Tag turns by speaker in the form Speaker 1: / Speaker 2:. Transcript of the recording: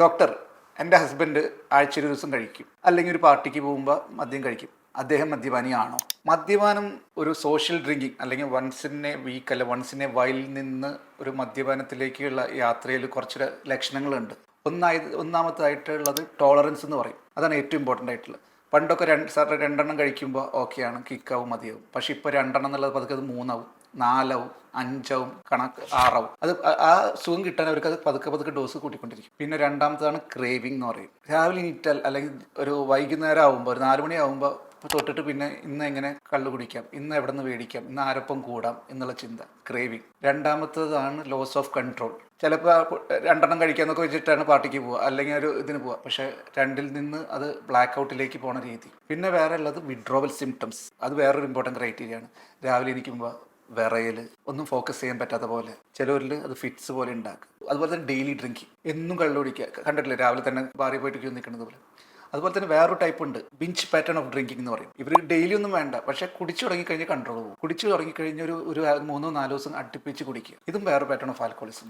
Speaker 1: Doctor എന്റെ husband ആഴ്ചയിൽ ഒരു ദിവസം കഴിക്കും. അല്ലെങ്കിൽ ഒരു പാർട്ടിക്ക് പോകുമ്പോൾ മദ്യം കഴിക്കും. അദ്ദേഹം മദ്യപാനിയാണോ? മദ്യപാനം ഒരു സോഷ്യൽ ഡ്രിങ്കിങ് അല്ലെങ്കിൽ വൺസ് ഇൻ എ വീക്ക് അല്ല വൺസ് ഇൻ എ നിന്ന് ഒരു മദ്യപാനത്തിലേക്കുള്ള യാത്രയിൽ കുറച്ച് ലക്ഷണങ്ങളുണ്ട്. ഒന്നായത് ഒന്നാമത്തായിട്ടുള്ളത് ടോളറൻസ് എന്ന് പറയും. അതാണ് ഏറ്റവും ഇമ്പോർട്ടന്റ് ആയിട്ടുള്ളത്. പണ്ടൊക്കെ രണ്ട് സാർ രണ്ടെണ്ണം കഴിക്കുമ്പോൾ ഓക്കെയാണ് കിക്കാവും മതിയാവും. പക്ഷെ ഇപ്പോൾ രണ്ടെണ്ണം എന്നുള്ളത് പതുക്കെ അത് മൂന്നാവും നാലാവും അഞ്ചാവും കണക്ക് ആറാവും. അത് ആ- സുഖം കിട്ടാൻ അവർക്ക് അത് പതുക്കെ പതുക്കെ ഡോസ് കൂട്ടിക്കൊണ്ടിരിക്കും. പിന്നെ രണ്ടാമത്തതാണ് ക്രേവിംഗ് എന്ന് പറയും. രാവിലെ ഇനിറ്റാൽ അല്ലെങ്കിൽ ഒരു വൈകുന്നേരം ആകുമ്പോൾ ഒരു നാല് മണി തൊട്ടിട്ട് പിന്നെ ഇന്ന് എങ്ങനെ കള്ള് കുടിക്കാം? ഇന്ന് എവിടെ നിന്ന് മേടിക്കാം ഇന്ന് ആരൊപ്പം കൂടാം? എന്നുള്ള ചിന്ത ക്രേവിങ് രണ്ടാമത്തതാണ് ലോസ് ഓഫ് കൺട്രോൾ ചിലപ്പോൾ രണ്ടെണ്ണം കഴിക്കാന്നൊക്കെ വെച്ചിട്ടാണ് പാർട്ടിക്ക് പോവുക അല്ലെങ്കിൽ ഒരു ഇതിന് പോവുക. പക്ഷേ രണ്ടിൽ നിന്ന് അത് ബ്ലാക്ക് ഔട്ടിലേക്ക് പോണ രീതി. പിന്നെ വേറെ ഉള്ളത് വിഡ്രോവൽ സിംറ്റംസ് അത് വേറൊരു ഇമ്പോർട്ടന്റ് ക്രൈറ്റീരിയ ആണ്. രാവിലെ ഇരിക്കുമ്പോൾ വിറയൽ ഒന്നും ഫോക്കസ് ചെയ്യാൻ പറ്റാത്ത പോലെ. ചിലവരിൽ അത് ഫിറ്റ്സ് പോലെ ഉണ്ടാക്കും അതുപോലെ തന്നെ ഡെയിലി ഡ്രിങ്കിങ് എന്നും കള്ളു കുടിക്കുക. കണ്ടിട്ടില്ലേ? രാവിലെ തന്നെ ബാറിൽ പോയിട്ട് ക്യൂ നിൽക്കുന്നത് പോലെ. അതുപോലെ തന്നെ വേറൊരു ടൈപ്പ് ഉണ്ട്. ബിഞ്ച് പാറ്റേൺ ഓഫ് ഡ്രിങ്കിങ് എന്ന് പറയും. ഇവർ ഡെയിലി ഒന്നും വേണ്ട. പക്ഷെ കുടിച്ചു തുടങ്ങി കഴിഞ്ഞാൽ കൺട്രോൾ പോകും കുടിച്ചു തുടങ്ങി കഴിഞ്ഞ ഒരു ഒരു മൂന്നോ നാലോ ദിവസം അടുപ്പിച്ച് കുടിക്കുക. ഇതും വേറെ പാറ്റേൺ ഓഫ് ആൽക്കോളിസം